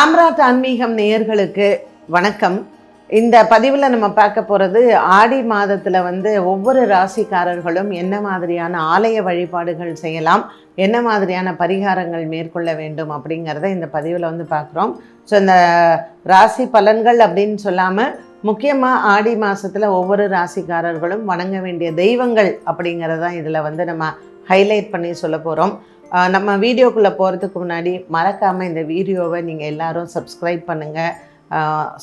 சாம்ராட் ஆன்மீகம் நேயர்களுக்கு வணக்கம். இந்த பதிவில் நம்ம பார்க்க போகிறது ஆடி மாதத்தில் வந்து ஒவ்வொரு ராசிக்காரர்களும் என்ன மாதிரியான ஆலய வழிபாடுகள் செய்யலாம் என்ன மாதிரியான பரிகாரங்கள் மேற்கொள்ள வேண்டும் அப்படிங்கிறத இந்த பதிவில் வந்து பார்க்குறோம். ஸோ இந்த ராசி பலன்கள் அப்படின்னு சொல்லாமல் முக்கியமாக ஆடி மாதத்தில் ஒவ்வொரு ராசிக்காரர்களும் வணங்க வேண்டிய தெய்வங்கள் அப்படிங்கிறதான் இதில் வந்து நம்ம ஹைலைட் பண்ணி சொல்ல போகிறோம் நம்ம வீடியோக்குள்ளே போகிறதுக்கு முன்னாடி மறக்காமல் இந்த வீடியோவை நீங்கள் எல்லோரும் சப்ஸ்கிரைப் பண்ணுங்கள்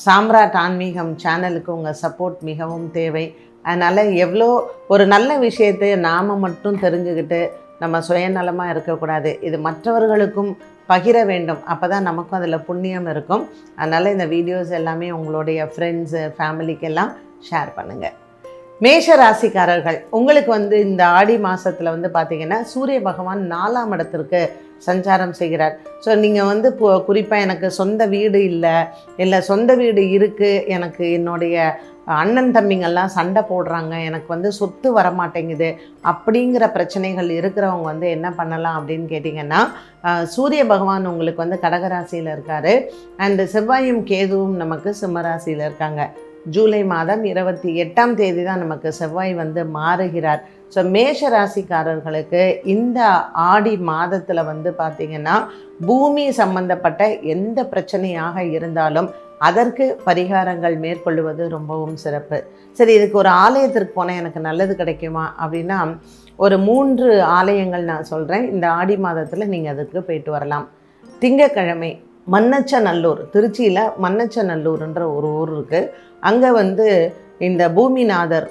சாம்ராட் ஆன்மீகம் சேனலுக்கு உங்கள் சப்போர்ட் மிகவும் தேவை. அதனால் எவ்வளோ ஒரு நல்ல விஷயத்தை நாம் மட்டும் தெரிஞ்சுக்கிட்டு நம்ம சுயநலமாக இருக்கக்கூடாது. இது மற்றவர்களுக்கும் பகிர வேண்டும். அப்போ தான் நமக்கும் அதில் புண்ணியம் இருக்கும். அதனால் இந்த வீடியோஸ் எல்லாமே உங்களுடைய ஃப்ரெண்ட்ஸு ஃபேமிலிக்கெல்லாம் ஷேர் பண்ணுங்கள் மேஷ ராசிக்காரர்கள் உங்களுக்கு வந்து இந்த ஆடி மாதத்தில் வந்து பார்த்திங்கன்னா சூரிய பகவான் நாலாம் இடத்திற்கு சஞ்சாரம் செய்கிறார். ஸோ நீங்கள் வந்து குறிப்பாக எனக்கு சொந்த வீடு இல்லை இல்லை சொந்த வீடு இருக்குது எனக்கு என்னுடைய அண்ணன் தம்பிங்கெல்லாம் சண்டை போடுறாங்க எனக்கு வந்து சொத்து வரமாட்டேங்குது அப்படிங்கிற பிரச்சனைகள் இருக்கிறவங்க வந்து என்ன பண்ணலாம் அப்படின்னு கேட்டிங்கன்னா சூரிய பகவான் உங்களுக்கு வந்து கடகராசியில் இருக்கார். அண்டு செவ்வாயும் கேதுவும் நமக்கு சிம்மராசியில் இருக்காங்க. ஜூலை மாதம் இருபத்தி எட்டாம் தேதி தான் நமக்கு செவ்வாய் வந்து மாறுகிறார். ஸோ மேஷ ராசிக்காரர்களுக்கு இந்த ஆடி மாதத்தில் வந்து பார்த்திங்கன்னா பூமி சம்பந்தப்பட்ட எந்த பிரச்சனையாக இருந்தாலும் அதற்கு பரிகாரங்கள் மேற்கொள்வது ரொம்பவும் சிறப்பு. சரி இதுக்கு ஒரு ஆலயத்திற்கு போனால் எனக்கு நல்லது கிடைக்குமா? அப்படின்னா ஒரு மூன்று ஆலயங்கள் நான் சொல்கிறேன் இந்த ஆடி மாதத்தில் நீங்கள் அதுக்கு போயிட்டு வரலாம். திங்கக்கிழமை மன்னச்சநல்லூர் திருச்சியில் மன்னச்சநல்லூர்ன்ற ஒரு ஊர் இருக்குது அங்கே வந்து இந்த பூமிநாதர்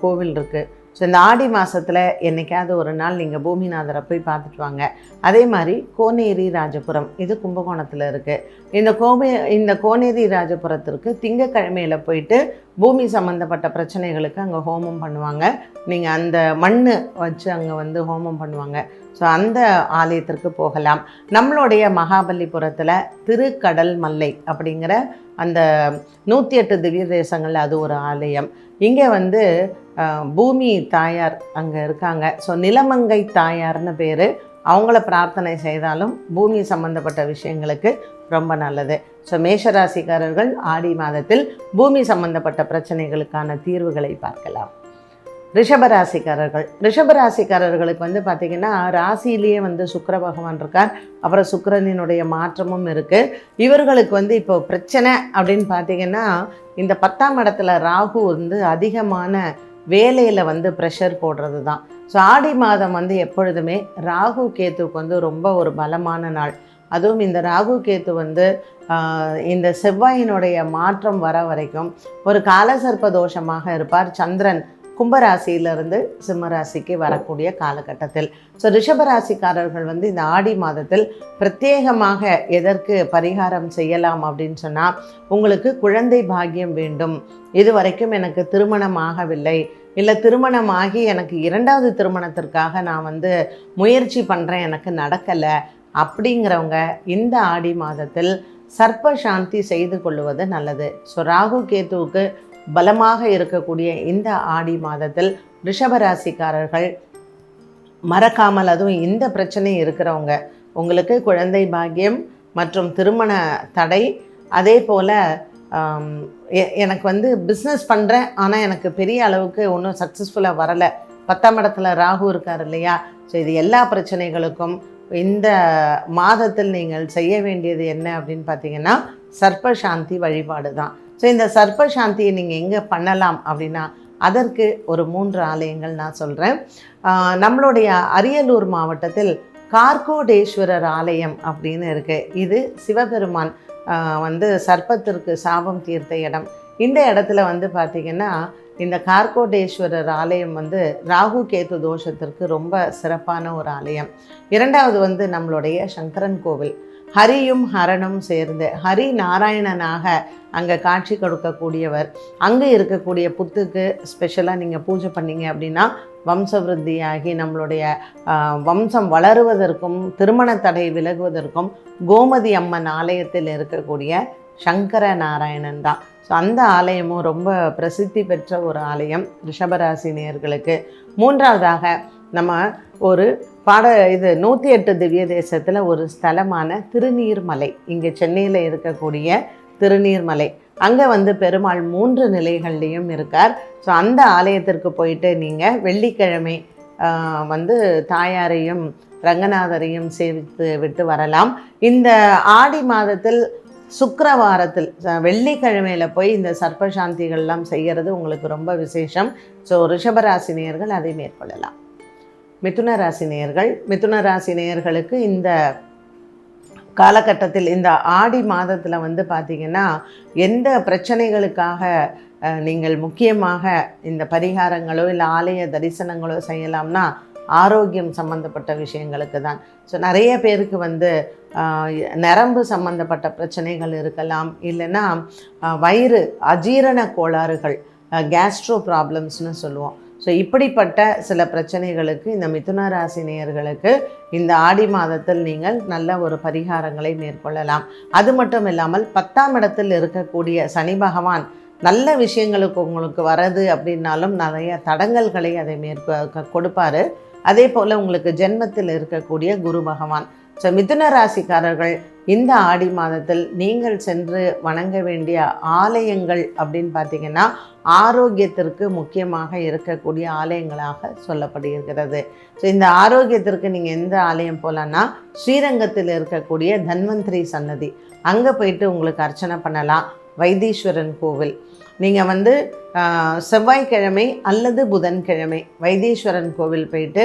கோவில் இருக்குது ஸோ இந்த ஆடி மாதத்தில் என்னைக்காவது ஒரு நாள் நீங்கள் பூமிநாதரை போய் பார்த்துட்டு வாங்க. அதே மாதிரி கோனேரி ராஜபுரம் இது கும்பகோணத்தில் இருக்குது இந்த கோமே இந்த கோனேரி ராஜபுரத்திற்கு திங்கக்கிழமையில் போயிட்டு பூமி சம்மந்தப்பட்ட பிரச்சனைகளுக்கு அங்கே ஹோமம் பண்ணுவாங்க. நீங்கள் அந்த மண் வச்சு அங்கே வந்து ஹோமம் பண்ணுவாங்க. ஸோ அந்த ஆலயத்திற்கு போகலாம். நம்மளுடைய மகாபலிபுரத்தில் திருக்கடல் மல்லை அப்படிங்கிற அந்த நூற்றி எட்டு திவ்ய தேசங்கள் அது ஒரு ஆலயம். இங்கே வந்து பூமி தாயார் அங்கே இருக்காங்க. ஸோ நிலமங்கை தாயார்னு பேர். அவங்கள பிரார்த்தனை செய்தாலும் பூமி சம்பந்தப்பட்ட விஷயங்களுக்கு ரொம்ப நல்லது. ஸோ மேஷராசிக்காரர்கள் ஆடி மாதத்தில் பூமி சம்பந்தப்பட்ட பிரச்சனைகளுக்கான தீர்வுகளை பார்க்கலாம். ரிஷபராசிக்காரர்கள். ரிஷபராசிக்காரர்களுக்கு வந்து பார்த்திங்கன்னா ராசியிலேயே வந்து சுக்கர பகவான் இருக்கார். அப்புறம் சுக்கிரனினுடைய மாற்றமும் இருக்குது இவர்களுக்கு வந்து இப்போ பிரச்சனை அப்படின்னு பார்த்தீங்கன்னா இந்த பத்தாம் இடத்துல ராகு வந்து அதிகமான வேலையில் வந்து ப்ரெஷர் போடுறது தான் ஸோ ஆடி மாதம் வந்து எப்பொழுதுமே ராகு கேத்துவுக்கு வந்து ரொம்ப ஒரு பலமான நாள். அதுவும் இந்த ராகு கேத்து வந்து இந்த செவ்வாயினுடைய மாற்றம் வர வரைக்கும் ஒரு காலசர்ப்ப தோஷமாக இருப்பார். சந்திரன் கும்பராசியிலிருந்து சிம்மராசிக்கு வரக்கூடிய காலகட்டத்தில். ஸோ ரிஷபராசிக்காரர்கள் வந்து இந்த ஆடி மாதத்தில் பிரத்யேகமாக எதற்கு பரிகாரம் செய்யலாம் அப்படின்னு சொன்னால் உங்களுக்கு குழந்தை பாக்கியம் வேண்டும். இது வரைக்கும் எனக்கு திருமணம் ஆகவில்லை. இல்லை திருமணமாகி எனக்கு இரண்டாவது திருமணத்திற்காக நான் வந்து முயற்சி பண்ணுறேன் எனக்கு நடக்கலை. அப்படிங்கிறவங்க இந்த ஆடி மாதத்தில் சர்ப்ப சாந்தி செய்து கொள்வது நல்லது. ஸோ ராகு கேத்துவுக்கு பலமாக இருக்கக்கூடிய இந்த ஆடி மாதத்தில் ரிஷபராசிக்காரர்கள் மறக்காமல் அதுவும் இந்த பிரச்சனை இருக்கிறவங்க உங்களுக்கு குழந்தை பாக்கியம் மற்றும் திருமண தடை அதே போல் எனக்கு வந்து பிஸ்னஸ் பண்ணுறேன் ஆனால் எனக்கு பெரிய அளவுக்கு ஒன்றும் சக்ஸஸ்ஃபுல்லாக வரலை. பத்தாம் இடத்துல ராகு இருக்கார் இல்லையா? ஸோ இது எல்லா பிரச்சனைகளுக்கும் இந்த மாதத்தில் நீங்கள் செய்ய வேண்டியது என்ன அப்படின்னு பார்த்தீங்கன்னா சர்ப்ப சாந்தி வழிபாடு தான் ஸோ இந்த சர்ப்ப சாந்தியை நீங்கள் எங்கே பண்ணலாம் அப்படின்னா அதற்கு ஒரு மூன்று ஆலயங்கள் நான் சொல்கிறேன் நம்மளுடைய அரியலூர் மாவட்டத்தில் கார்கோடேஸ்வரர் ஆலயம் அப்படின்னு இருக்குது இது சிவபெருமான் வந்து சர்ப்பத்திற்கு சாபம் தீர்த்த இடம். இந்த இடத்துல வந்து பார்த்திங்கன்னா இந்த கார்கோடேஸ்வரர் ஆலயம் வந்து ராகு கேது தோஷத்திற்கு ரொம்ப சிறப்பான ஒரு ஆலயம். இரண்டாவது வந்து நம்மளுடைய சங்கரன் கோவில். ஹரியும் ஹரனும் சேர்ந்து ஹரி நாராயணனாக அங்கே காட்சி கொடுக்கக்கூடியவர். அங்கே இருக்கக்கூடிய புத்துக்கு ஸ்பெஷலாக நீங்கள் பூஜை பண்ணீங்க அப்படின்னா வம்சவிருத்தியாகி நம்மளுடைய வம்சம் வளருவதற்கும் திருமண தடை விலகுவதற்கும் கோமதி அம்மன் ஆலயத்தில் இருக்கக்கூடிய சங்கர நாராயணன் தான். ஸோ அந்த ஆலயமும் ரொம்ப பிரசித்தி பெற்ற ஒரு ஆலயம் ரிஷபராசினியர்களுக்கு மூன்றாவதாக நம்ம ஒரு பாட இது நூற்றி எட்டு திவ்ய தேசத்தில் ஒரு ஸ்தலமான திருநீர்மலை. இங்கே சென்னையில் இருக்கக்கூடிய திருநீர்மலை. அங்கே வந்து பெருமாள் மூன்று நிலைகள்லேயும் இருக்கார். ஸோ அந்த ஆலயத்திற்கு போயிட்டு நீங்கள் வெள்ளிக்கிழமை வந்து தாயாரையும் ரங்கநாதரையும் சேவித்து விட்டு வரலாம். இந்த ஆடி மாதத்தில் சுக்கரவாரத்தில் வெள்ளிக்கிழமையில் வெள்ளிக்கிழமையில போய் இந்த சர்ப்பசாந்திகள்லாம் செய்கிறது உங்களுக்கு ரொம்ப விசேஷம். ஸோ ரிஷபராசினியர்கள் அதை மேற்கொள்ளலாம். மிதுன ராசி நேயர்கள் மிதுன ராசி நேயர்களுக்கு இந்த காலகட்டத்தில் இந்த ஆடி மாதத்தில் வந்து பார்த்திங்கன்னா எந்த பிரச்சனைகளுக்காக நீங்கள் முக்கியமாக இந்த பரிகாரங்களோ இல்லை ஆலய தரிசனங்களோ செய்யலாம்னா ஆரோக்கியம் சம்மந்தப்பட்ட விஷயங்களுக்கு தான். ஸோ நிறைய பேருக்கு வந்து நரம்பு சம்மந்தப்பட்ட பிரச்சனைகள் இருக்கலாம் இல்லைன்னா வயிறு அஜீரண கோளாறுகள் கேஸ்ட்ரோ ப்ராப்ளம்ஸ்னு சொல்லுவோம். ஸோ இப்படிப்பட்ட சில பிரச்சனைகளுக்கு இந்த மிதுன ராசி நேயர்களுக்கு இந்த ஆடி மாதத்தில் நீங்கள் நல்ல ஒரு பரிகாரங்களை மேற்கொள்ளலாம். அது மட்டும் இல்லாமல் பத்தாம் இடத்தில் இருக்கக்கூடிய சனி பகவான் நல்ல விஷயங்களுக்கு உங்களுக்கு வரது அப்படின்னாலும் நிறைய தடங்கல்களை அதை மேற்க கொடுப்பாரு. அதே போல் உங்களுக்கு ஜென்மத்தில் இருக்கக்கூடிய குரு பகவான். ஸோ மிதுன ராசிக்காரர்கள் இந்த ஆடி மாதத்தில் நீங்கள் சென்று வணங்க வேண்டிய ஆலயங்கள் அப்படின்னு பார்த்தீங்கன்னா ஆரோக்கியத்திற்கு முக்கியமாக இருக்கக்கூடிய ஆலயங்களாக சொல்லப்படுகிறது. ஸோ இந்த ஆரோக்கியத்திற்கு நீங்கள் எந்த ஆலயம் போகலான்னா ஸ்ரீரங்கத்தில் இருக்கக்கூடிய தன்வந்திரி சன்னதி. அங்கே போயிட்டு உங்களுக்கு அர்ச்சனை பண்ணலாம். வைத்தீஸ்வரன் கோவில். நீங்கள் வந்து செவ்வாய்க்கிழமை அல்லது புதன்கிழமை வைத்தீஸ்வரன் கோவில் போயிட்டு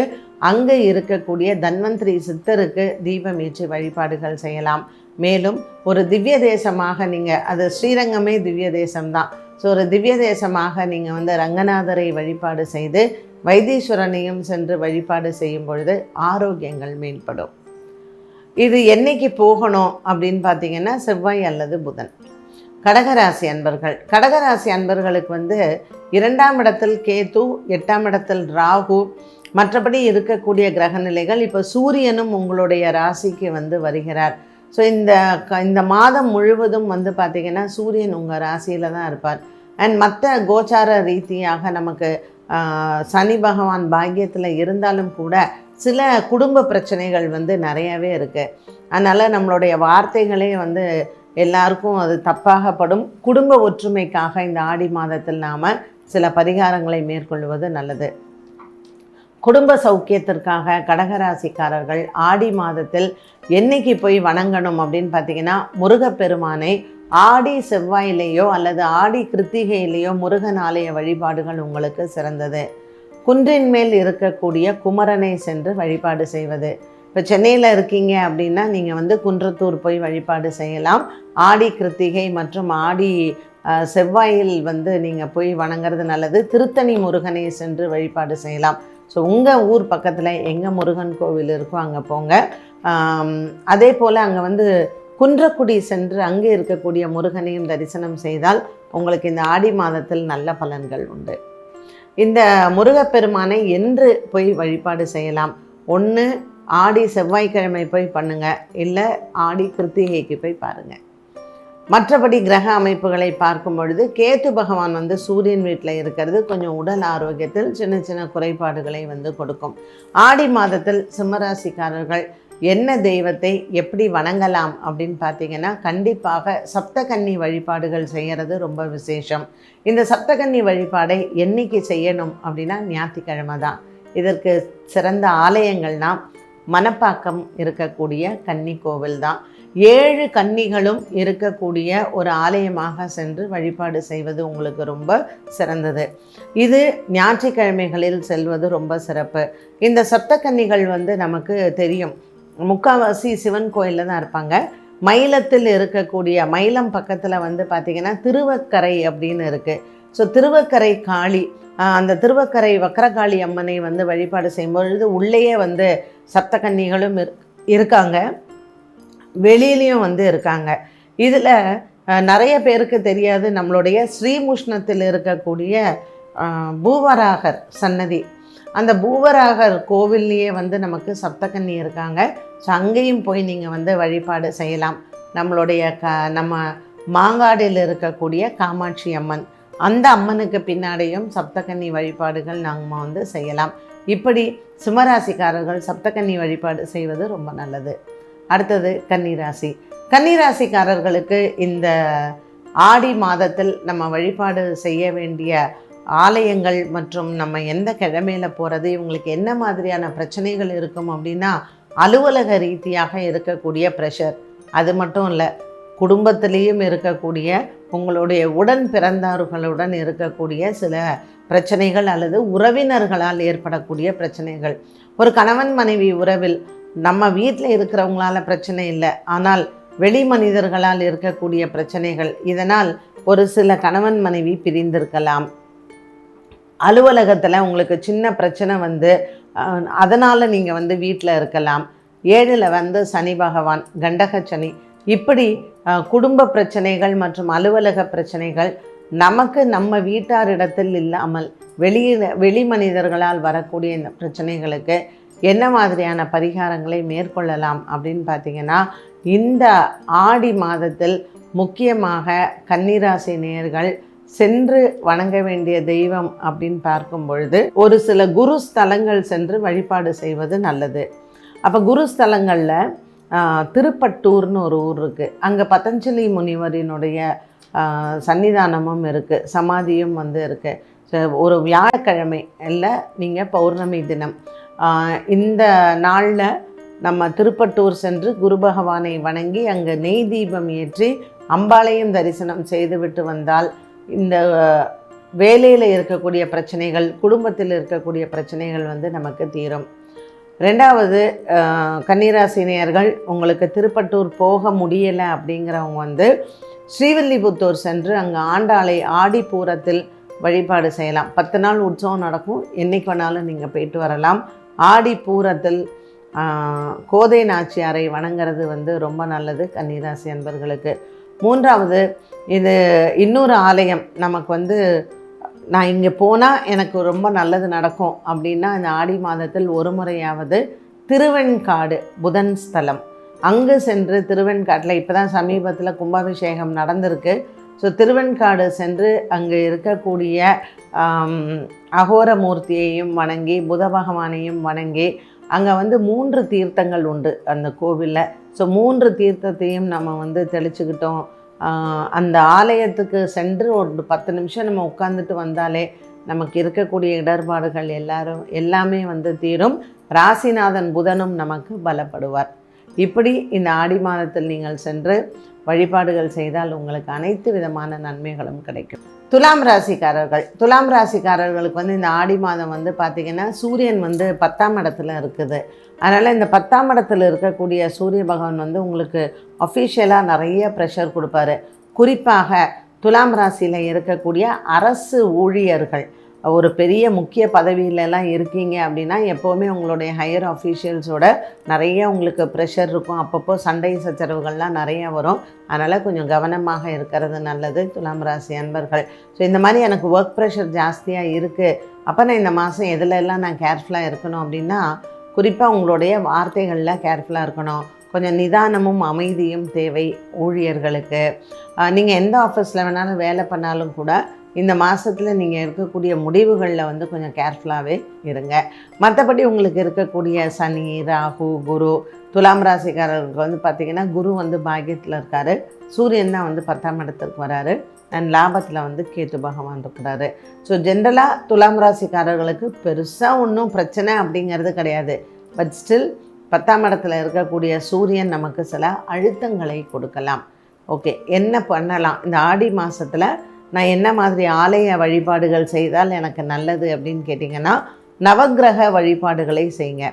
அங்கே இருக்கக்கூடிய தன்வந்திரி சித்தருக்கு தீபம் ஏற்றி வழிபாடுகள் செய்யலாம். மேலும் ஒரு திவ்ய தேசமாக நீங்கள் அது ஸ்ரீரங்கமே திவ்ய தேசம்தான் ஸோ ஒரு திவ்ய தேசமாக நீங்கள் வந்து ரங்கநாதரை வழிபாடு செய்து வைத்தீஸ்வரனையும் சென்று வழிபாடு செய்யும் பொழுது ஆரோக்கியங்கள் மேம்படும். இது என்னைக்கு போகணும் அப்படின்னு பார்த்தீங்கன்னா செவ்வாய் அல்லது புதன். கடகராசி அன்பர்கள். கடகராசி அன்பர்களுக்கு வந்து இரண்டாம் இடத்தில் கேது எட்டாம் இடத்தில் ராகு மற்றபடி இருக்கக்கூடிய கிரகநிலைகள் இப்போ சூரியனும் உங்களுடைய ராசிக்கு வந்து வருகிறார். ஸோ இந்த க- இந்த மாதம் முழுவதும் வந்து பார்த்திங்கன்னா சூரியன் உங்கள் ராசியில் தான் இருப்பார். அண்ட் மற்ற கோச்சார ரீதியாக நமக்கு சனி பகவான் பாக்கியத்தில் இருந்தாலும் கூட சில குடும்ப பிரச்சனைகள் வந்து நிறையவே இருக்குது அதனால் நம்மளுடைய வார்த்தைகளே வந்து எல்லாருக்கும் அது தப்பாகப்படும். குடும்ப ஒற்றுமைக்காக இந்த ஆடி மாதத்தில் நாம் சில பரிகாரங்களை மேற்கொள்வது நல்லது. குடும்ப சௌக்கியத்திற்காக கடகராசிக்காரர்கள் ஆடி மாதத்தில் என்னைக்கு போய் வணங்கணும் அப்படின்னு பார்த்தீங்கன்னா முருகப்பெருமானை ஆடி செவ்வாயிலேயோ அல்லது ஆடி கிருத்திகையிலேயோ முருகன் ஆலய வழிபாடுகள் உங்களுக்கு சிறந்தது. குன்றின் மேல் இருக்கக்கூடிய குமரனை சென்று வழிபாடு செய்வது. இப்போ சென்னையில் இருக்கீங்க அப்படின்னா நீங்கள் வந்து குன்றத்தூர் போய் வழிபாடு செய்யலாம். ஆடி கிருத்திகை மற்றும் ஆடி செவ்வாயில் வந்து நீங்கள் போய் வணங்குறது நல்லது. திருத்தணி முருகனை சென்று வழிபாடு செய்யலாம். ஸோ உங்கள் ஊர் பக்கத்தில் எங்கே முருகன் கோவில் இருக்கோ அங்கே போங்க. அதே போல் அங்கே வந்து குன்றக்குடி சென்று அங்கே இருக்கக்கூடிய முருகனையும் தரிசனம் செய்தால் உங்களுக்கு இந்த ஆடி மாதத்தில் நல்ல பலன்கள் உண்டு. இந்த முருகப்பெருமானை என்று போய் வழிபாடு செய்யலாம். ஒன்று ஆடி செவ்வாய்க்கிழமை போய் பண்ணுங்கள் இல்லை ஆடி கிருத்திகைக்கு போய் பாருங்கள் மற்றபடி கிரக அமைப்புகளை பார்க்கும் பொழுது கேத்து பகவான் வந்து சூரியன் வீட்டில் இருக்கிறது கொஞ்சம் உடல் ஆரோக்கியத்தில் சின்ன சின்ன குறைபாடுகளை வந்து கொடுக்கும். ஆடி மாதத்தில் சிம்மராசிக்காரர்கள் என்ன தெய்வத்தை எப்படி வணங்கலாம் அப்படின்னு பார்த்தீங்கன்னா கண்டிப்பாக சப்தகன்னி வழிபாடுகள் செய்கிறது ரொம்ப விசேஷம். இந்த சப்தகன்னி வழிபாடை என்னைக்கு செய்யணும் அப்படின்னா ஞாயிற்றுக்கிழமை தான். இதற்கு சிறந்த ஆலயங்கள்னா மணப்பாக்கம் இருக்கக்கூடிய கன்னி கோவில் தான். ஏழு கன்னிகளும் இருக்கக்கூடிய ஒரு ஆலயமாக சென்று வழிபாடு செய்வது உங்களுக்கு ரொம்ப சிறந்தது. இது ஞாயிற்றுக்கிழமைகளில் செல்வது ரொம்ப சிறப்பு. இந்த சப்தக்கன்னிகள் வந்து நமக்கு தெரியும். முக்காவாசி சிவன் கோயிலில் தான் இருப்பாங்க. மயிலத்தில் இருக்கக்கூடிய மயிலம் பக்கத்தில் வந்து பார்த்திங்கன்னா திருவக்கரை அப்படின்னு இருக்குது ஸோ திருவக்கரை காளி அந்த திருவக்கரை வக்கரகாளி அம்மனை வந்து வழிபாடு செய்யும்பொழுது உள்ளேயே வந்து சப்தகன்னிகளும் இரு இருக்காங்க. வெளியிலையும் வந்து இருக்காங்க. இதில் நிறைய பேருக்கு தெரியாது. நம்மளுடைய ஸ்ரீமுஷ்ணத்தில் இருக்கக்கூடிய பூவராகர் சன்னதி. அந்த பூவராகர் கோவில்லையே வந்து நமக்கு சப்தகன்னி இருக்காங்க. ஸோ அங்கேயும் போய் நீங்கள் வந்து வழிபாடு செய்யலாம். நம்மளுடைய க நம்ம மாங்காடில் இருக்கக்கூடிய காமாட்சி அம்மன். அந்த அம்மனுக்கு பின்னாடியும் சப்தகன்னி வழிபாடுகள் நாங்கள் வந்து செய்யலாம். இப்படி சிம்மராசிக்காரர்கள் சப்தகன்னி வழிபாடு செய்வது ரொம்ப நல்லது. அடுத்தது கன்னிராசி. கன்னிராசிக்காரர்களுக்கு இந்த ஆடி மாதத்தில் நம்ம வழிபாடு செய்ய வேண்டிய ஆலயங்கள் மற்றும் நம்ம எந்த கிழமையில போகிறது இவங்களுக்கு என்ன மாதிரியான பிரச்சனைகள் இருக்கும் அப்படின்னா அலுவலக ரீதியாக இருக்கக்கூடிய ப்ரெஷர் அது மட்டும் இல்லை குடும்பத்திலையும் இருக்கக்கூடிய உங்களுடைய உடன் பிறந்தார்களுடன் இருக்கக்கூடிய சில பிரச்சனைகள் அல்லது உறவினர்களால் ஏற்படக்கூடிய பிரச்சனைகள். ஒரு கணவன் மனைவி உறவில் நம்ம வீட்டில் இருக்கிறவங்களால பிரச்சனை இல்லை. ஆனால் வெளி மனிதர்களால் இருக்கக்கூடிய பிரச்சனைகள் இதனால் ஒரு சில கணவன் மனைவி பிரிந்திருக்கலாம். அலுவலகத்தில் உங்களுக்கு சின்ன பிரச்சனை வந்து அதனால் நீங்கள் வந்து வீட்டில் இருக்கலாம். ஏழில் வந்து சனி பகவான் கண்டக சனி. இப்படி குடும்ப பிரச்சனைகள் மற்றும் அலுவலக பிரச்சனைகள் நமக்கு நம்ம வீட்டாரிடத்தில் இல்லாமல் வெளியில் வெளி மனிதர்களால் வரக்கூடிய இந்த பிரச்சனைகளுக்கு என்ன மாதிரியான பரிகாரங்களை மேற்கொள்ளலாம் அப்படின்னு பார்த்தீங்கன்னா இந்த ஆடி மாதத்தில் முக்கியமாக கன்னிராசி நேயர்கள் சென்று வணங்க வேண்டிய தெய்வம் அப்படின்னு பார்க்கும் பொழுது ஒரு சில குரு ஸ்தலங்கள் சென்று வழிபாடு செய்வது நல்லது. அப்போ குரு ஸ்தலங்களில் திருப்பட்டூர்னு ஒரு ஊர் இருக்குது அங்கே பதஞ்சலி முனிவரினுடைய சன்னிதானமும் இருக்குது சமாதியும் வந்து இருக்குது ஒரு வியாழக்கிழமை இல்லை நீங்கள் பௌர்ணமி தினம். இந்த நாளில் நம்ம திருப்பட்டூர் சென்று குரு பகவானை வணங்கி அங்கே நெய் தீபம் ஏற்றி அம்பாளையும் தரிசனம் செய்துவிட்டு வந்தால் இந்த வேலையில் இருக்கக்கூடிய பிரச்சனைகள் குடும்பத்தில் இருக்கக்கூடிய பிரச்சனைகள் வந்து நமக்கு தீரும். ரெண்டாவது கன்னிராசினியர்கள் உங்களுக்கு திருப்பட்டூர் போக முடியலை அப்படிங்கிறவங்க வந்து ஸ்ரீவில்லிபுத்தூர் சென்று அங்கே ஆண்டாளை ஆடிப்பூரத்தில் வழிபாடு செய்யலாம். பத்து நாள் உற்சவம் நடக்கும். என்னைக்கு வேணாலும் நீங்கள் போயிட்டு வரலாம். ஆடி பூரத்தில் கோதை நாச்சியாரை வணங்குறது வந்து ரொம்ப நல்லது கன்னிராசி அன்பர்களுக்கு. மூன்றாவது இது இன்னொரு ஆலயம் நமக்கு வந்து நான் இங்கே போனால் எனக்கு ரொம்ப நல்லது நடக்கும் அப்படின்னா இந்த ஆடி மாதத்தில் ஒரு முறையாவது திருவெண்காடு புதன் ஸ்தலம். அங்கு சென்று திருவெண்காட்டில் இப்போ தான் சமீபத்தில் கும்பாபிஷேகம் நடந்திருக்கு. ஸோ திருவெண்காடு சென்று அங்கே இருக்கக்கூடிய அகோரமூர்த்தியையும் வணங்கி புத பகவானையும் வணங்கி அங்கே வந்து மூன்று தீர்த்தங்கள் உண்டு அந்த கோவிலில். ஸோ மூன்று தீர்த்தத்தையும் நம்ம வந்து தெளிச்சுக்கிட்டோம். அந்த ஆலயத்துக்கு சென்று ஒரு பத்து நிமிஷம் நம்ம உட்காந்துட்டு வந்தாலே நமக்கு இருக்கக்கூடிய இடர்பாடுகள் எல்லாரும் எல்லாமே வந்து தீரும். ராசிநாதன் புதனும் நமக்கு பலப்படுவார். இப்படி இந்த ஆடி மாதத்தில் நீங்கள் சென்று வழிபாடுகள் செய்தால் உங்களுக்கு அனைத்து விதமான நன்மைகளும் கிடைக்கும். துலாம் ராசிக்காரர்கள். துலாம் ராசிக்காரர்களுக்கு வந்து இந்த ஆடி மாதம் வந்து பார்த்திங்கன்னா சூரியன் வந்து பத்தாம் இடத்துல இருக்குது. அதனால் இந்த பத்தாம் இடத்துல இருக்கக்கூடிய சூரிய பகவான் வந்து உங்களுக்கு அஃபிஷியலாக நிறைய ப்ரெஷர் கொடுப்பாரு. குறிப்பாக துலாம் ராசியில் இருக்கக்கூடிய அரசு ஊழியர்கள். ஒரு பெரிய முக்கிய பதவியிலலாம் இருக்கீங்க அப்படின்னா எப்போவுமே உங்களுடைய ஹையர் ஆஃபீஷியல்ஸோட நிறைய உங்களுக்கு ப்ரெஷர் இருக்கும். அப்பப்போ சண்டை சச்சரவுகள்லாம் நிறைய வரும். அதனால் கொஞ்சம் கவனமாக இருக்கிறது நல்லது. துலாம் ராசி அன்பர்கள். ஸோ இந்த மாதிரி எனக்கு ஒர்க் ப்ரெஷர் ஜாஸ்தியாக இருக்குது அப்போ நான் இந்த மாதம் எதுலெல்லாம் நான் கேர்ஃபுல்லாக இருக்கணும் அப்படின்னா குறிப்பாக உங்களுடைய வார்த்தைகளில் கேர்ஃபுல்லாக இருக்கணும். கொஞ்சம் நிதானமும் அமைதியும் தேவை ஊழியர்களுக்கு. நீங்கள் எந்த ஆஃபீஸில் வேணாலும் வேலை பண்ணாலும் கூட இந்த மாதத்தில் நீங்கள் இருக்கக்கூடிய முடிவுகளில் வந்து கொஞ்சம் கேர்ஃபுல்லாகவே இருங்க. மற்றபடி உங்களுக்கு இருக்கக்கூடிய சனி ராகு குரு துலாம் ராசிக்காரர்களுக்கு வந்து பார்த்திங்கன்னா குரு வந்து பாக்கியத்தில் இருக்கார். சூரியன் தான் வந்து பத்தாம் இடத்துக்கு வராரு. அண்ட் லாபத்தில் வந்து கேத்து பகவான் இருக்கிறாரு. ஸோ ஜென்ரலாக துலாம் ராசிக்காரர்களுக்கு பெருசாக ஒன்றும் பிரச்சனை அப்படிங்கிறது கிடையாது. பட் ஸ்டில் பத்தாம் இடத்துல இருக்கக்கூடிய சூரியன் நமக்கு சில அழுத்தங்களை கொடுக்கலாம். ஓகே என்ன பண்ணலாம்? இந்த ஆடி மாதத்தில் நான் என்ன மாதிரி ஆலய வழிபாடுகள் செய்தால் எனக்கு நல்லது அப்படின்னு கேட்டிங்கன்னா நவக்கிரக வழிபாடுகளை செய்யுங்க.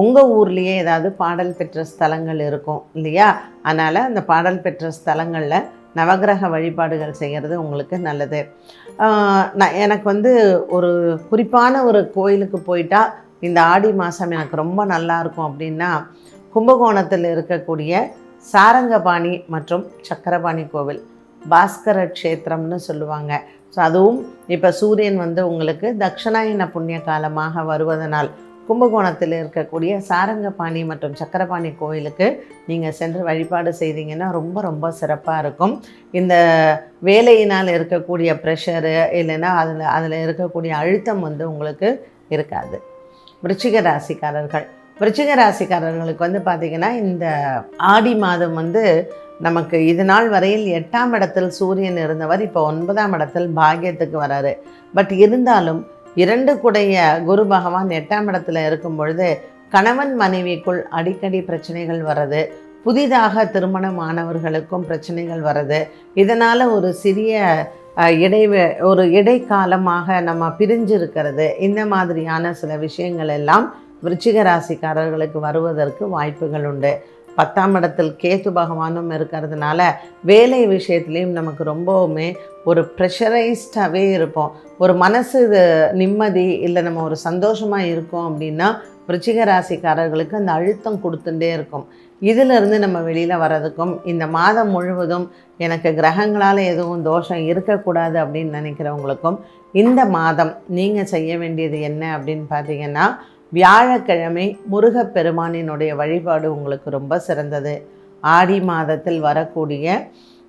உங்கள் ஊர்லேயே ஏதாவது பாடல் பெற்ற ஸ்தலங்கள் இருக்கும் இல்லையா? அதனால் அந்த பாடல் பெற்ற ஸ்தலங்களில் நவக்கிரக வழிபாடுகள் செய்கிறது உங்களுக்கு நல்லது. நான் எனக்கு வந்து ஒரு குறிப்பான ஒரு கோயிலுக்கு போயிட்டால் இந்த ஆடி மாதம் எனக்கு ரொம்ப நல்லாயிருக்கும் அப்படின்னா கும்பகோணத்தில் இருக்கக்கூடிய சாரங்கபாணி மற்றும் சக்கரபாணி கோவில். பாஸ்கர க்ஷேத்திரம்னு சொல்லுவாங்க. ஸோ அதுவும் இப்போ சூரியன் வந்து உங்களுக்கு தட்சிணாயன புண்ணிய காலமாக வருவதனால் கும்பகோணத்தில் இருக்கக்கூடிய சாரங்கபாணி மற்றும் சக்கரபாணி கோயிலுக்கு நீங்கள் சென்று வழிபாடு செய்தீங்கன்னா ரொம்ப ரொம்ப சிறப்பாக இருக்கும். இந்த வேலையினால் இருக்கக்கூடிய ப்ரெஷரு இல்லைன்னா அதில் அதில் இருக்கக்கூடிய அழுத்தம் வந்து உங்களுக்கு இருக்காது. விருச்சிக ராசிக்காரர்கள். விருச்சிக ராசிக்காரர்களுக்கு வந்து பார்த்திங்கன்னா இந்த ஆடி மாதம் வந்து நமக்கு இது நாள் வரையில் எட்டாம் இடத்தில் சூரியன் இருந்தவர் இப்போ ஒன்பதாம் இடத்தில் பாக்கியத்துக்கு வராரு. பட் இருந்தாலும் இரண்டு கூடைய குரு பகவான் எட்டாம் இடத்துல இருக்கும் பொழுது கணவன் மனைவிக்குள் அடிக்கடி பிரச்சனைகள் வர்றது புதிதாக திருமணமானவர்களுக்கும் பிரச்சனைகள் வர்றது. இதனால் ஒரு சிறிய இடைவே ஒரு இடைக்காலமாக நம்ம பிரிஞ்சு இருக்கிறது இந்த மாதிரியான சில விஷயங்கள் எல்லாம் விருச்சிக ராசிக்காரர்களுக்கு வருவதற்கு வாய்ப்புகள் உண்டு. பத்தாம் இடத்தில் கேத்து பகவானும் இருக்கிறதுனால வேலை விஷயத்துலேயும் நமக்கு ரொம்பவுமே ஒரு ப்ரெஷரைஸ்டாகவே இருப்போம். ஒரு மனசு இது நிம்மதி இல்லை நம்ம ஒரு சந்தோஷமாக இருக்கோம் அப்படின்னா விருச்சிக ராசிக்காரர்களுக்கு அந்த அழுத்தம் கொடுத்துட்டே இருக்கும். இதிலிருந்து நம்ம வெளியில் வர்றதுக்கும் இந்த மாதம் முழுவதும் எனக்கு கிரகங்களால் எதுவும் தோஷம் இருக்கக்கூடாது அப்படின்னு நினைக்கிறவங்களுக்கும் இந்த மாதம் நீங்கள் செய்ய வேண்டியது என்ன அப்படின்னு பார்த்தீங்கன்னா வியாழக்கிழமை முருகப்பெருமானினுடைய வழிபாடு உங்களுக்கு ரொம்ப சிறந்தது. ஆடி மாதத்தில் வரக்கூடிய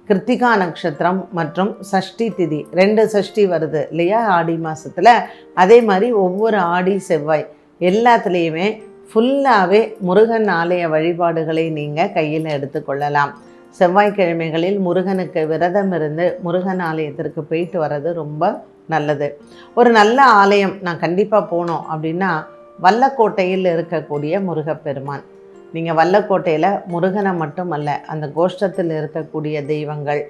கிருத்திகா நட்சத்திரம் மற்றும் சஷ்டி திதி ரெண்டு சஷ்டி வருது இல்லையா ஆடி மாதத்தில் அதே மாதிரி ஒவ்வொரு ஆடி செவ்வாய் எல்லாத்துலேயுமே ஃபுல்லாகவே முருகன் ஆலய வழிபாடுகளை நீங்கள் கையில் எடுத்துக்கொள்ளலாம் செவ்வாய்க்கிழமைகளில் முருகனுக்கு விரதம் இருந்து முருகன் ஆலயத்திற்கு போயிட்டு வர்றது ரொம்ப நல்லது. ஒரு நல்ல ஆலயம் நான் கண்டிப்பாக போனோம் அப்படின்னா வல்லக்கோட்டையில் இருக்கக்கூடிய முருகப்பெருமான். நீங்கள் வல்லக்கோட்டையில் முருகனை மட்டுமல்ல அந்த கோஷ்டத்தில் இருக்கக்கூடிய தெய்வங்கள்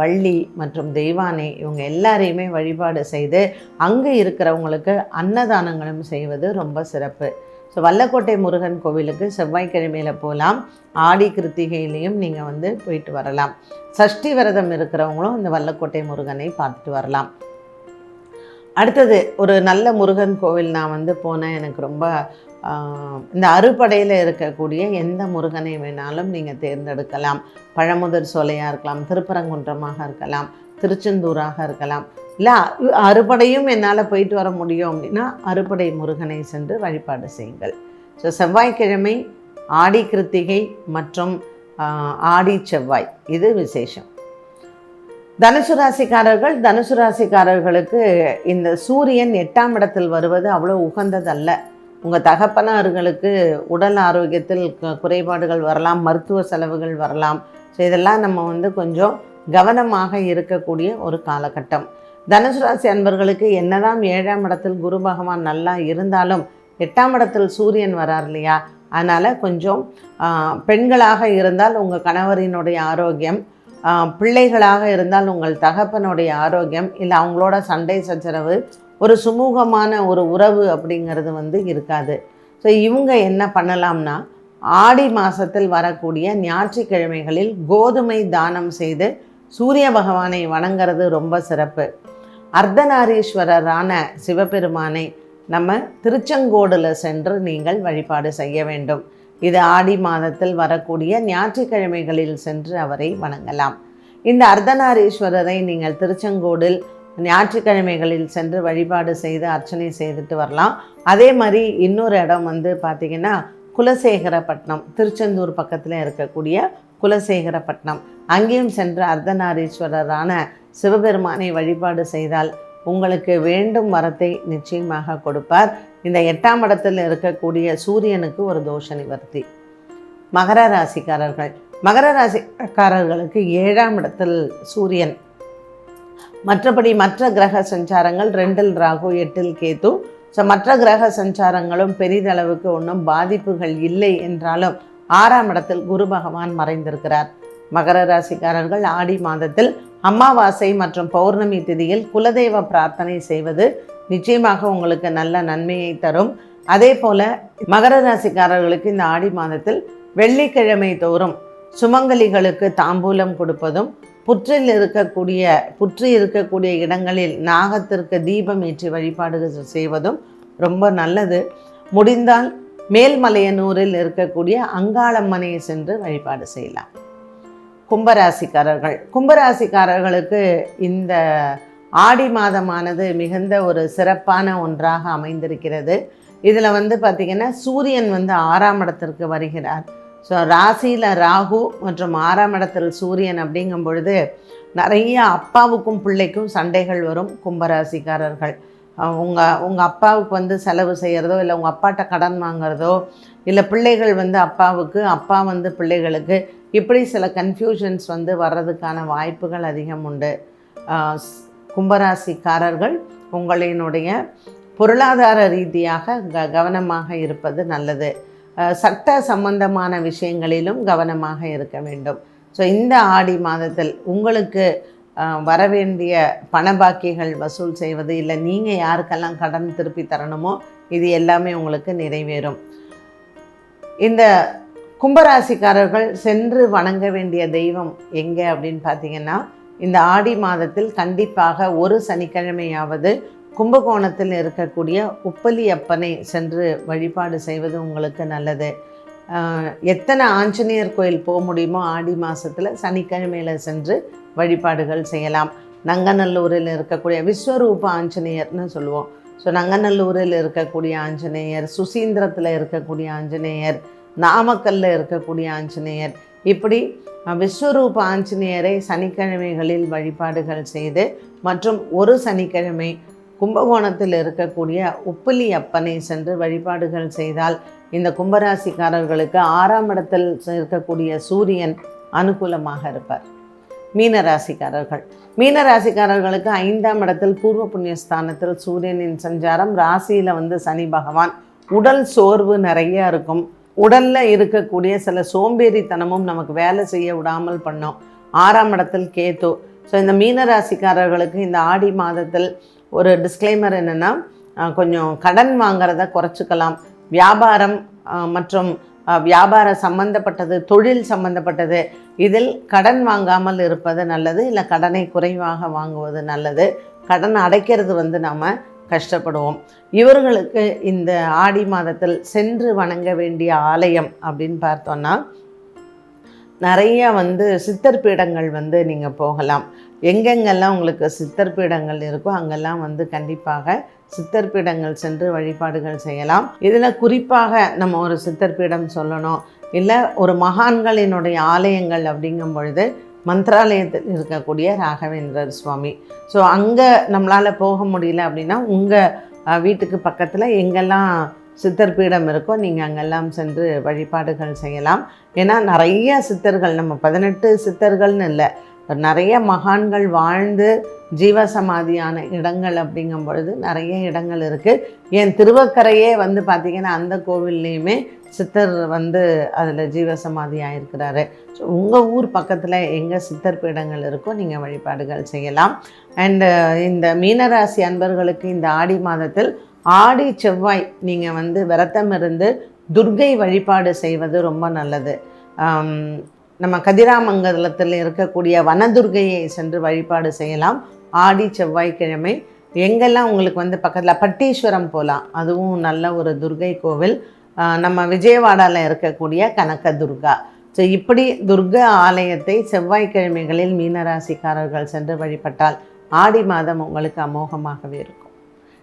வள்ளி மற்றும் தெய்வானை இவங்க எல்லாரையுமே வழிபாடு செய்து அங்கே இருக்கிறவங்களுக்கு அன்னதானங்களும் செய்வது ரொம்ப சிறப்பு. ஸோ வல்லக்கோட்டை முருகன் கோவிலுக்கு செவ்வாய்க்கிழமையில் போகலாம். ஆடி கிருத்திகையிலையும் நீங்கள் வந்து போயிட்டு வரலாம். சஷ்டி விரதம் இருக்கிறவங்களும் இந்த வல்லக்கோட்டை முருகனை பார்த்துட்டு வரலாம். அடுத்தது ஒரு நல்ல முருகன் கோவில் நான் வந்து போனேன். எனக்கு ரொம்ப இந்த அறுபடையில் இருக்கக்கூடிய எந்த முருகனை வேணாலும் நீங்கள் தேர்ந்தெடுக்கலாம். பழமுதிர் சோலையாக இருக்கலாம் திருப்பரங்குன்றமாக இருக்கலாம் திருச்செந்தூராக இருக்கலாம். இல்லை அறுபடையும் என்னால் போயிட்டு வர முடியும் அப்படின்னா அறுபடை முருகனை சென்று வழிபாடு செய்யுங்கள். ஸோ செவ்வாய்க்கிழமை ஆடி கிருத்திகை மற்றும் ஆடி செவ்வாய். இது விசேஷம். தனுசு ராசிக்காரர்கள் தனுசு ராசிக்காரர்களுக்கு இந்த சூரியன் எட்டாம் இடத்தில் வருவது அவ்வளோ உகந்ததல்ல. உங்கள் தகப்பனார்களுக்கு உடல் ஆரோக்கியத்தில் குறைபாடுகள் வரலாம் மருத்துவ செலவுகள் வரலாம். ஸோ இதெல்லாம் நம்ம வந்து கொஞ்சம் கவனமாக இருக்கக்கூடிய ஒரு காலகட்டம். தனுசு ராசி அன்பர்களுக்கு என்னதான் ஏழாம் இடத்தில் குரு பகவான் நல்லா இருந்தாலும் எட்டாம் இடத்தில் சூரியன் வரார் இல்லையா? அதனால் கொஞ்சம் பெண்களாக இருந்தால் உங்கள் கணவரினுடைய ஆரோக்கியம் பிள்ளைகளாக இருந்தால் உங்கள் தகப்பனுடைய ஆரோக்கியம் இல்லை அவங்களோட சண்டை சச்சரவு ஒரு சுமூகமான ஒரு உறவு அப்படிங்கிறது வந்து இருக்காது. ஸோ இவங்க என்ன பண்ணலாம்னா ஆடி மாதத்தில் வரக்கூடிய ஞாயிற்றுக்கிழமைகளில் கோதுமை தானம் செய்து சூரிய பகவானை வணங்கிறது ரொம்ப சிறப்பு. அர்த்தநாரீஸ்வரரான சிவபெருமானை நம்ம திருச்செங்கோடில் சென்று நீங்கள் வழிபாடு செய்ய வேண்டும். இது ஆடி மாதத்தில் வரக்கூடிய ஞாயிற்றுக்கிழமைகளில் சென்று அவரை வணங்கலாம். இந்த அர்த்தநாரீஸ்வரரை நீங்கள் திருச்செங்கோடில் ஞாயிற்றுக்கிழமைகளில் சென்று வழிபாடு செய்து அர்ச்சனை செய்துட்டு வரலாம். அதே மாதிரி இன்னொரு இடம் வந்து பார்த்திங்கன்னா குலசேகரப்பட்டினம் திருச்செந்தூர் பக்கத்தில் இருக்கக்கூடிய குலசேகரப்பட்டினம். அங்கேயும் சென்று அர்த்தநாரீஸ்வரரான சிவபெருமானை வழிபாடு செய்தால் உங்களுக்கு வேண்டும் வரத்தை நிச்சயமாக கொடுப்பார். இந்த எட்டாம் இடத்தில் இருக்கக்கூடிய சூரியனுக்கு ஒரு தோஷ நிவர்த்தி. மகர ராசிக்காரர்கள். மகர ராசிக்காரர்களுக்கு ஏழாம் இடத்தில் சூரியன். மற்றபடி மற்ற கிரக சஞ்சாரங்கள் ரெண்டில் ராகு எட்டில் கேது. ஸோ மற்ற கிரக சஞ்சாரங்களும் பெரிதளவுக்கு ஒன்றும் பாதிப்புகள் இல்லை என்றாலும் ஆறாம் இடத்தில் குரு பகவான் மறைந்திருக்கிறார். மகர ராசிக்காரர்கள் ஆடி மாதத்தில் அமாவாசை மற்றும் பௌர்ணமி திதியில் குலதெய்வ பிரார்த்தனை செய்வது நிச்சயமாக உங்களுக்கு நல்ல நன்மையை தரும். அதே போல மகர ராசிக்காரர்களுக்கு இந்த ஆடி மாதத்தில் வெள்ளிக்கிழமை தோறும் சுமங்கலிகளுக்கு தாம்பூலம் கொடுப்பதும் புற்றில் இருக்கக்கூடிய புற்று இருக்கக்கூடிய இடங்களில் நாகத்திற்கு தீபம் ஏற்றி வழிபாடு செய்வதும் ரொம்ப நல்லது. முடிந்தால் மேல்மலையனூரில் இருக்கக்கூடிய அங்காளம்மனையை சென்று வழிபாடு செய்யலாம். கும்பராசிக்காரர்கள். கும்பராசிக்காரர்களுக்கு இந்த ஆடி மாதமானது மிகுந்த ஒரு சிறப்பான ஒன்றாக அமைந்திருக்கிறது. இதில் வந்து பார்த்திங்கன்னா சூரியன் வந்து ஆறாம் இடத்திற்கு வருகிறார். ஸோ ராசியில் ராகு மற்றும் ஆறாம் இடத்தில் சூரியன் அப்படிங்கும் பொழுது நிறைய அப்பாவுக்கும் பிள்ளைக்கும் சண்டைகள் வரும் கும்பராசிக்காரர்கள். உங்கள் உங்கள் அப்பாவுக்கு வந்து செலவு செய்கிறதோ இல்லை உங்கள் அப்பாட்ட கடன் வாங்குறதோ இல்லை பிள்ளைகள் வந்து அப்பாவுக்கு அப்பா வந்து பிள்ளைகளுக்கு இப்படி சில கன்ஃபியூஷன்ஸ் வந்து வர்றதுக்கான வாய்ப்புகள் அதிகம் உண்டு. கும்பராசிக்காரர்கள் உங்களினுடைய பொருளாதார ரீதியாக க கவனமாக இருப்பது நல்லது. சட்ட சம்பந்தமான விஷயங்களிலும் கவனமாக இருக்க வேண்டும். ஸோ இந்த ஆடி மாதத்தில் உங்களுக்கு வரவேண்டிய பணபாக்கிகள் வசூல் செய்வது இல்லை நீங்கள் யாருக்கெல்லாம் கடன் திருப்பி தரணுமோ இது எல்லாமே உங்களுக்கு நிறைவேறும். இந்த கும்பராசிக்காரர்கள் சென்று வணங்க வேண்டிய தெய்வம் எங்கே அப்படின்னு பார்த்தீங்கன்னா இந்த ஆடி மாதத்தில் கண்டிப்பாக ஒரு சனிக்கிழமையாவது கும்பகோணத்தில் இருக்கக்கூடிய உப்பலி அப்பனை சென்று வழிபாடு செய்வது உங்களுக்கு நல்லது. எத்தனை ஆஞ்சநேயர் கோயில் போக முடியுமோ ஆடி மாதத்தில் சனிக்கிழமையில் சென்று வழிபாடுகள் செய்யலாம். நங்கநல்லூரில் இருக்கக்கூடிய விஸ்வரூப ஆஞ்சநேயர்னு சொல்லுவோம். ஸோ நங்கநல்லூரில் இருக்கக்கூடிய ஆஞ்சநேயர் சுசீந்திரத்தில் இருக்கக்கூடிய ஆஞ்சநேயர் நாமக்கல்லில் இருக்கக்கூடிய ஆஞ்சநேயர் இப்படி விஸ்வரூப ஆஞ்சநேயரை சனிக்கிழமைகளில் வழிபாடுகள் செய்து மற்றும் ஒரு சனிக்கிழமை கும்பகோணத்தில் இருக்கக்கூடிய உப்பிலி அப்பனை சென்று வழிபாடுகள் செய்தால் இந்த கும்பராசிக்காரர்களுக்கு ஆறாம் இடத்தில் இருக்கக்கூடிய சூரியன் அனுகூலமாக இருப்பார். மீனராசிக்காரர்கள். மீனராசிக்காரர்களுக்கு ஐந்தாம் இடத்தில் பூர்வ புண்ணிய ஸ்தானத்தில் சூரியனின் சஞ்சாரம் ராசியில் வந்து சனி பகவான். உடல் சோர்வு நிறைய இருக்கும். உடலில் இருக்கக்கூடிய சில சோம்பேறித்தனமும் நமக்கு வேலை செய்ய விடாமல் பண்ணோம். ஆறாம் இடத்தில் கேத்து ஸோ இந்த மீனராசிக்காரர்களுக்கு இந்த ஆடி மாதத்தில் ஒரு டிஸ்க்ளைமர் என்னென்னா கொஞ்சம் கடன் வாங்கிறத குறைச்சிக்கலாம். வியாபாரம் மற்றும் வியாபார சம்பந்தப்பட்டது தொழில் சம்பந்தப்பட்டது இதில் கடன் வாங்காமல் இருப்பது நல்லது இல்லை கடனை குறைவாக வாங்குவது நல்லது. கடன் அடைக்கிறது வந்து நாம் கஷ்டப்படுவோம். இவர்களுக்கு இந்த ஆடி மாதத்தில் சென்று வணங்க வேண்டிய ஆலயம் அப்படின்னு பார்த்தோன்னா நிறைய வந்து சித்தர் பீடங்கள் வந்து நீங்கள் போகலாம். எங்கெங்கெல்லாம் உங்களுக்கு சித்தர் பீடங்கள் இருக்கோ அங்கெல்லாம் வந்து கண்டிப்பாக சித்தர் பீடங்கள் சென்று வழிபாடுகள் செய்யலாம். இதில் குறிப்பாக நம்ம ஒரு சித்தர் பீடம் சொல்லணும். இல்லை ஒரு மகான்களினுடைய ஆலயங்கள் அப்படிங்கும் பொழுது மந்திராலயத்தில் இருக்கக்கூடிய ராகவேந்திரர் சுவாமி. ஸோ அங்கே நம்மளால் போக முடியல அப்படின்னா உங்கள் வீட்டுக்கு பக்கத்தில் எங்கெல்லாம் சித்தர் பீடம் இருக்கோ நீங்கள் அங்கெல்லாம் சென்று வழிபாடுகள் செய்யலாம். ஏன்னா நிறைய சித்தர்கள் நம்ம பதினெட்டு சித்தர்கள்னு இல்லை நிறைய மகான்கள் வாழ்ந்து ஜீவசமாதியான இடங்கள் அப்படிங்கும் பொழுது நிறைய இடங்கள் இருக்குது என் திருவக்கரையே வந்து பார்த்திங்கன்னா அந்த கோவில்லையுமே சித்தர் வந்து அதில் ஜீவசமாதி இருக்கிறாரு ஸோ உங்கள் ஊர் பக்கத்தில் எங்கே சித்தர் பீடங்கள் இருக்கோ நீங்கள் வழிபாடுகள் செய்யலாம். அண்டு இந்த மீனராசி அன்பர்களுக்கு இந்த ஆடி மாதத்தில் ஆடி செவ்வாய் நீங்கள் வந்து விரதம் இருந்து துர்கை வழிபாடு செய்வது ரொம்ப நல்லது. நம்ம கதிராமங்கலத்தில் இருக்கக்கூடிய வனதுர்கையை சென்று வழிபாடு செய்யலாம். ஆடி செவ்வாய்க்கிழமை எங்கெல்லாம் உங்களுக்கு வந்து பக்கத்தில் பட்டீஸ்வரம் போகலாம் அதுவும் நல்ல ஒரு துர்கை கோவில் நம்ம விஜயவாடாவில் இருக்கக்கூடிய கனக துர்கா ஸோ இப்படி துர்கா ஆலயத்தை செவ்வாய்க்கிழமைகளில் மீனராசிக்காரர்கள் சென்று வழிபட்டால் ஆடி மாதம் உங்களுக்கு அமோகமாகவே இருக்கும்.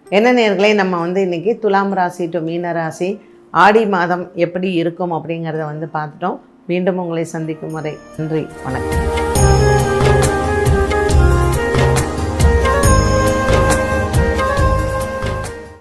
என்ன நேர்களை நம்ம வந்து இன்றைக்கி துலாம் ராசி டு மீனராசி ஆடி மாதம் எப்படி இருக்கும் அப்படிங்கிறத வந்து பார்த்துட்டோம். மீண்டும் உங்களை சந்திக்கும் வரை நன்றி வணக்கம்.